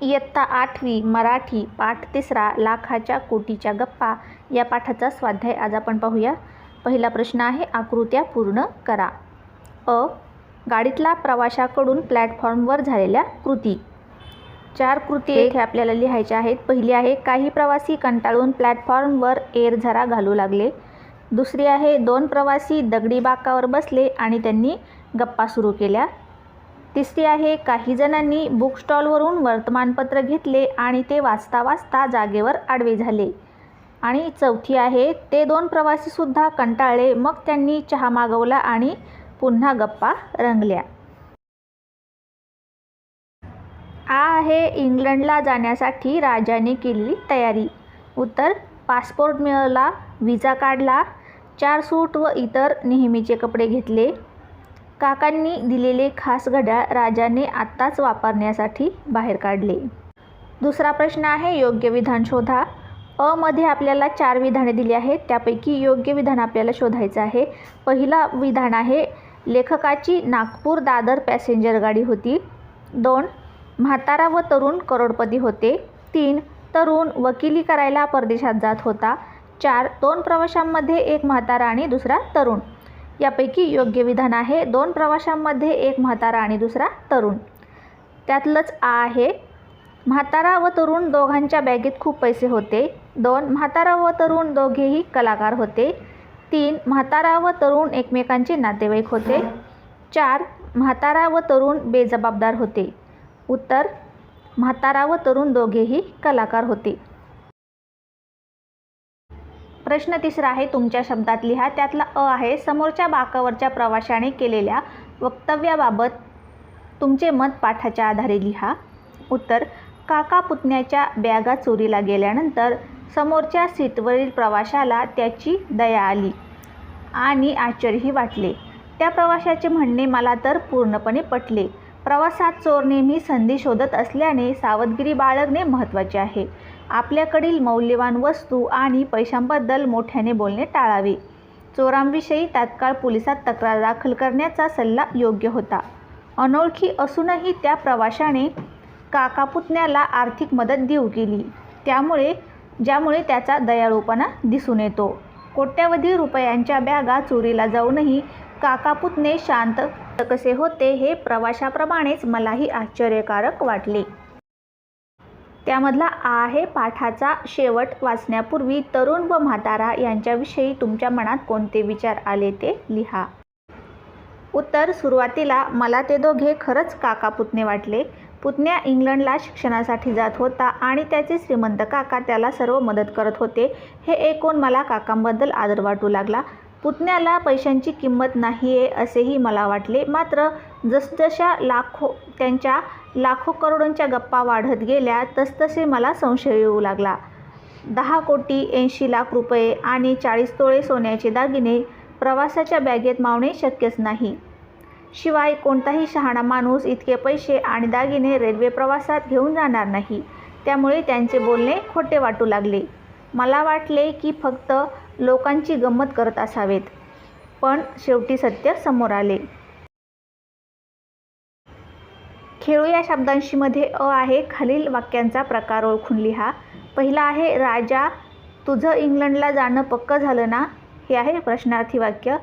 इयत्ता आठवी मराठी पाठ तिसरा लाखाच्या कोटीच्या गप्पा. या पाठाचा स्वाध्याय आज आपण पाहूया. पहिला प्रश्न आहे आकृत्या पूर्ण करा. अ. गाडीतला प्रवाशाकडून प्लॅटफॉर्मवर झालेल्या कृती. चार कृती येथे आपल्याला लिहायच्या आहेत. पहिली आहे काही प्रवासी कंटाळून प्लॅटफॉर्मवर एरझरा घालू लागले. दुसरी आहे दोन प्रवासी दगडी बाकावर बसले आणि त्यांनी गप्पा सुरू केल्या. तिसरी आहे. काही जणांनी बुक स्टॉलवरून वर्तमानपत्र घेतले आणि ते वाचता वाचता जागेवर आडवे झाले. आणि चौथी आहे ते दोन प्रवासीसुद्धा कंटाळले. मग त्यांनी चहा मागवला आणि पुन्हा गप्पा रंगल्या. आ आहे इंग्लंडला जाण्यासाठी राजाने केलेली तयारी. उत्तर पासपोर्ट मिळवला विजा काढला चार सूट व इतर नेहमीचे कपडे घेतले. काकांनी दिलेले खास घड्याळ राजाने आत्ताच वापरण्यासाठी बाहेर काढले. दुसरा प्रश्न आहे योग्य विधान शोधा. अ मध्ये आपल्याला चार विधाने दिली आहेत. त्यापैकी योग्य विधान आपल्याला शोधायचं आहे. पहिला विधान आहे लेखकाची नागपूर दादर पॅसेंजर गाडी होती. दोन म्हातारा व तरुण करोडपती होते. तीन तरुण वकिली करायला परदेशात जात होता. चार दोन प्रवाशांमध्ये एक म्हातारा आणि दुसरा तरुण. यापैकी योग्य विधान आहे. दोन प्रवाशांमध्ये एक म्हातारा आणि दुसरा तरुण. त्यातलंच आ आहे. म्हातारा व तरुण दोघांच्या बॅगेत खूप पैसे होते. दोन म्हातारा व तरुण दोघेही कलाकार होते. तीन म्हातारा व तरुण एकमेकांचे नातेवाईक होते. चार म्हातारा व तरुण बेजबाबदार होते. उत्तर म्हातारा व तरुण दोघेही कलाकार होते. प्रश्न तिसरा आहे तुमच्या शब्दात लिहा. त्यातला अ आहे समोरच्या बाकावरच्या प्रवाशाने केलेल्या वक्तव्याबाबत तुमचे मत पाठाच्या आधारे लिहा. उत्तर काका पुतण्याच्या बॅगा चोरीला गेल्यानंतर समोरच्या सीटवरील प्रवाशाला त्याची दया आली आणि आश्चर्यही वाटले. त्या प्रवाशाचे म्हणणे मला तर पूर्णपणे पटले. प्रवासात चोर नेहमी संधी शोधत असल्याने सावधगिरी बाळगणे महत्त्वाचे आहे. आपल्याकडील मौल्यवान वस्तू आणि पैशांबद्दल मोठ्याने बोलणे टाळावे. चोरांविषयी तात्काळ पोलिसात तक्रार दाखल करण्याचा सल्ला योग्य होता. अनोळखी असूनही त्या प्रवाशाने काकापुतण्याला आर्थिक मदत देऊ केली. त्यामुळे ज्यामुळे त्याचा दयाळूपणा दिसून येतो. कोट्यावधी रुपयांच्या बॅगा चोरीला जाऊनही काकापुतणे शांत कसे होते हे प्रवाशाप्रमाणेच मलाही आश्चर्यकारक वाटले. त्यामधला आ आहे पाठाचा शेवट वाचण्यापूर्वी तरुण व म्हातारा यांच्याविषयी तुमच्या मनात कोणते विचार आले ते लिहा. उत्तर सुरुवातीला मला ते दोघे खरंच काका पुतणे वाटले. पुतण्या इंग्लंडला शिक्षणासाठी जात होता आणि त्याचे श्रीमंत काका त्याला सर्व मदत करत होते. हे ऐकून मला काकांबद्दल आदर वाटू लागला. पुतण्याला पैशांची किंमत नाही आहे असेही मला वाटले. मात्र जसजशा लाखो त्यांच्या लाखो करोडोंच्या गप्पा वाढत गेल्या तसतसे मला संशय येऊ लागला. दहा कोटी ऐंशी लाख रुपये आणि चाळीस तोळे सोन्याचे दागिने प्रवासाच्या बॅगेत मावणे शक्यच नाही. शिवाय कोणताही शहाणा माणूस इतके पैसे आणि दागिने रेल्वे प्रवासात घेऊन जाणार नाही. त्यामुळे त्यांचे बोलणे खोटे वाटू लागले. मला वाटले की फक्त लोकांची गंमत करत असावेत. पण शेवटी सत्य समोर आले. खेळू या शब्दांशीमध्ये अ आहे खालील वाक्यांचा प्रकार ओळखून लिहा. पहिला आहे राजा तुझं इंग्लंडला जाणं पक्क झालं ना? हे आहे प्रश्नार्थी वाक्य.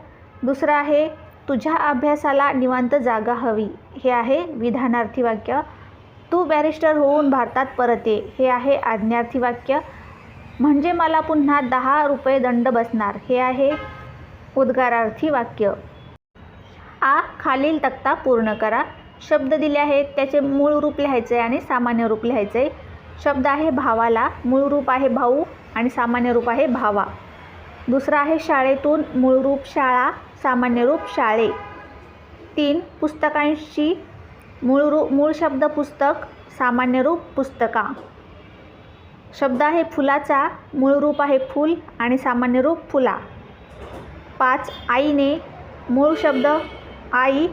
दुसरं आहे तुझ्या अभ्यासाला निवांत जागा हवी. हे आहे विधानार्थी वाक्य. तू बॅरिस्टर होऊन भारतात परत ये. हे आहे आज्ञार्थी वाक्य. म्हणजे मला पुन्हा दहा रुपये दंड बसणार. हे आहे उद्गारार्थी वाक्य. आ खालील तक्ता पूर्ण करा. शब्द दिले आहेत त्याचे मूळ रूप लिहायचे आणि सामान्य रूप लिहायचे शब्द आहे भावाला मूळ रूप आहे भाऊ आणि सामान्य रूप आहे भावा. दुसरा आहे शाळेतून मूळ रूप शाळा सामान्य रूप शाळे. तीन पुस्तकांशी मूळ रूप मूळ शब्द पुस्तक सामान्य रूप पुस्तका. शब्द आहे फुलाचा मूळ रूप आहे फूल आणि सामान्य रूप फुला. पाच आईने मूळ शब्द आई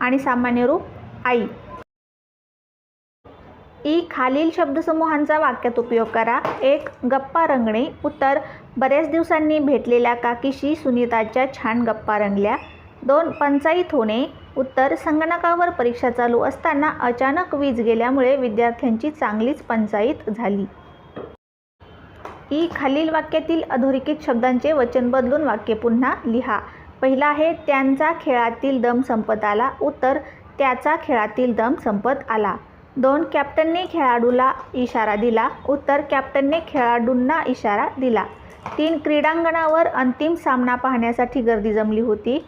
आणि सामान्य रूप आई. ई खालील शब्दसमूहांचा वाक्यात उपयोग करा. एक गप्पा रंगणे. उत्तर बऱ्याच दिवसांनी भेटलेल्या काकीशी सुनीताच्या छान गप्पा रंगल्या. दोन पंचाईत होणे. उत्तर संगणकावर परीक्षा चालू असताना अचानक वीज गेल्यामुळे विद्यार्थ्यांची चांगलीच पंचाईत झाली. ई खालील वाक्यातील अधोरेखित शब्दांचे वचन बदलून वाक्य पुन्हा लिहा. पहिला आहे त्यांचा खेळातील दम संपत आला. उत्तर त्याचा खेळातील दम संपत आला. दोन कॅप्टनने खेळाडूला इशारा दिला. उत्तर कॅप्टनने खेळाडूंना इशारा दिला. तीन क्रीडांगणावर अंतिम सामना पाहण्यासाठी गर्दी जमली होती.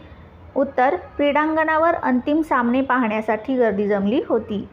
उत्तर क्रीडांगणावर अंतिम सामने पाहण्यासाठी गर्दी जमली होती.